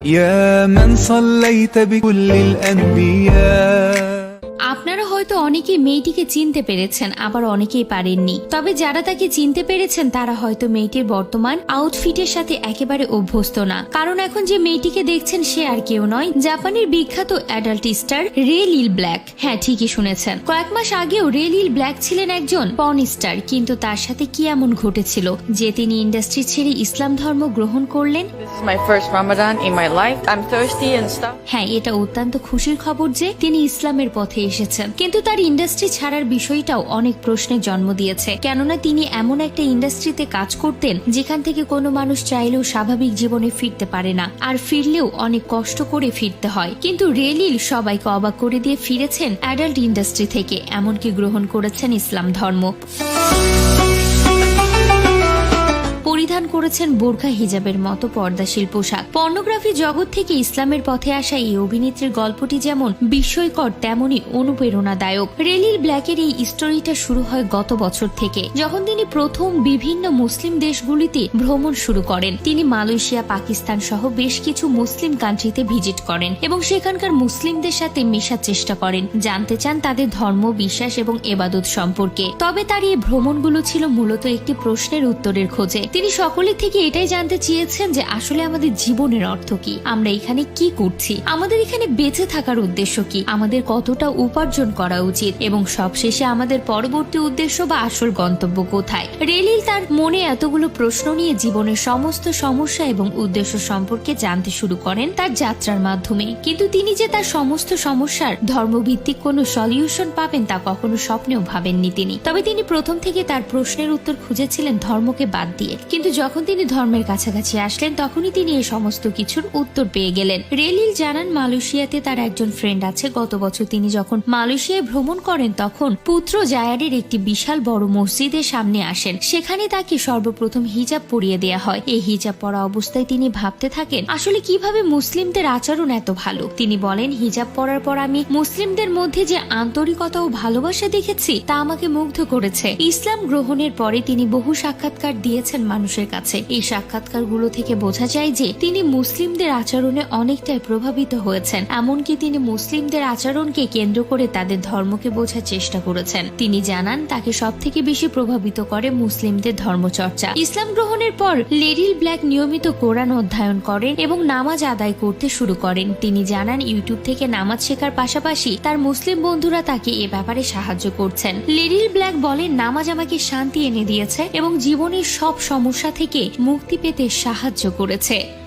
يا من صليت بكل الأنبياء আপনারা হয়তো অনেকেই মেয়েটিকে চিনতে পেরেছেন আবার অনেকেই পারেননি। তবে যারা তাকে চিনতে পেরেছেন তারা হয়তো মেয়েটির বর্তমান আউটফিটের সাথে একেবারে অভ্যস্ত না। কারণ এখন যে মেয়েটিকে দেখছেন সে আর কেউ নয়। জাপানের বিখ্যাত অ্যাডাল্ট স্টার রে লিল ব্ল্যাক হ্যাঁ ঠিকই শুনেছেন। কয়েক মাস আগেও রে লিল ব্ল্যাক ছিলেন একজন পন স্টার কিন্তু তার সাথে কি এমন ঘটেছিল যে তিনি ইন্ডাস্ট্রি ছেড়ে ইসলাম ধর্ম গ্রহণ করলেন. হ্যাঁ এটা অত্যন্ত খুশির খবর যে তিনি ইসলামের পথে এসেছেন। কিন্তু তার ইন্ডাস্ট্রি ছাড়ার বিষয়টাও অনেক প্রশ্নের জন্ম দিয়েছে। কেননা তিনি এমন একটা ইন্ডাস্ট্রিতে কাজ করতেন যেখান থেকে কোনো মানুষ চাইলেও স্বাভাবিক জীবনে ফিরতে পারে না, আর ফিরলেও অনেক কষ্ট করে ফিরতে হয়। কিন্তু রেলিল সবাইকে অবাক করে দিয়ে ফিরেছেন অ্যাডাল্ট ইন্ডাস্ট্রি থেকে, এমনকি গ্রহণ করেছেন ইসলাম ধর্ম। পরিধান করেছেন বোরখা হিজাবের মতো পর্দাশীল পোশাক। পর্নোগ্রাফি জগৎ থেকে ইসলামের পথে আসা এই অভিনেত্রীর গল্পটি যেমন বিস্ময়কর, তেমনই অনুপ্রেরণাদায়ক। রেলিল ব্ল্যাকের এই স্টোরিটা শুরু হয় গত বছর থেকে, যখন তিনি প্রথম বিভিন্ন মুসলিম দেশগুলিতে ভ্রমণ শুরু করেন। তিনি মালয়েশিয়া, পাকিস্তান সহ বেশ কিছু মুসলিম কান্ট্রিতে ভিজিট করেন এবং সেখানকার মুসলিমদের সাথে মেশার চেষ্টা করেন। জানতে চান তাদের ধর্ম, বিশ্বাস এবং এবাদত সম্পর্কে। তবে তার এই ভ্রমণগুলো ছিল মূলত একটি প্রশ্নের উত্তরের খোঁজে। তিনি সকলের থেকে এটাই জানতে চেয়েছেন যে আসলে আমাদের জীবনের অর্থ কি? আমরা এখানে কি করছি? আমাদের এখানে বেঁচে থাকার উদ্দেশ্য কি? আমাদের কতটা উপার্জন করা উচিত? এবং সবশেষে আমাদের পরবর্তী উদ্দেশ্য বা আসল গন্তব্য কোথায়? রেলিল তার মনে এতগুলো প্রশ্ন নিয়ে জীবনের সমস্ত সমস্যা এবং উদ্দেশ্য সম্পর্কে জানতে শুরু করেন তার যাত্রার মাধ্যমে। কিন্তু তিনি যে তার সমস্ত সমস্যার ধর্মভিত্তিক কোনো সলিউশন পাবেন তা কখনো স্বপ্নেও ভাবেননি তিনি। তবে তিনি প্রথম থেকে তার প্রশ্নের উত্তর খুঁজেছিলেন ধর্মকে বাদ দিয়ে। কিন্তু যখন তিনি ধর্মের কাছাকাছি আসলেন, তখনই তিনি এই সমস্ত কিছুর উত্তর পেয়ে গেলেন। রেলিল জানান, মালয়েশিয়াতে তার একজন ফ্রেন্ড আছে। গত বছর তিনি যখন মালয়েশিয়ায় ভ্রমণ করেন, তখন পুত্র জায়ারের একটি বিশাল বড় মসজিদের সামনে আসেন। সেখানে তাকে সর্বপ্রথম হিজাব পরিয়ে দেয়া হয়। এই হিজাব পরা অবস্থায় তিনি ভাবতে থাকেন, আসলে কীভাবে মুসলিমদের আচরণ এত ভালো? তিনি বলেন, হিজাব পরার পর আমি মুসলিমদের মধ্যে যে আন্তরিকতা ও ভালোবাসা দেখেছি, তা আমাকে মুগ্ধ করেছে। ইসলাম গ্রহণের পরে তিনি বহু সাক্ষাৎকার দিয়েছেন মানুষের কাছে। এই সাক্ষাৎকারগুলো থেকে বোঝা যায় যে তিনি মুসলিমদের আচরণে অনেকটাই প্রভাবিত হয়েছেন। এমনকি তিনি মুসলিমদের আচরণকে কেন্দ্র করে তাদের ধর্মকে বোঝার চেষ্টা করেছেন। তিনি জানান, তাকে সব থেকে বেশি প্রভাবিত করে মুসলিমদের ধর্মচর্চা। ইসলাম গ্রহণের পর লেরিল ব্ল্যাক নিয়মিত কোরআন অধ্যয়ন করেন এবং নামাজ আদায় করতে শুরু করেন। তিনি জানান, ইউটিউব থেকে নামাজ শেখার পাশাপাশি তার মুসলিম বন্ধুরা তাকে এ ব্যাপারে সাহায্য করছেন। লেরিল ব্ল্যাক বলেন, নামাজ আমাকে শান্তি এনে দিয়েছে এবং জীবনের সব সমস্যা থেকে মুক্তি পেতে সাহায্য করেছে।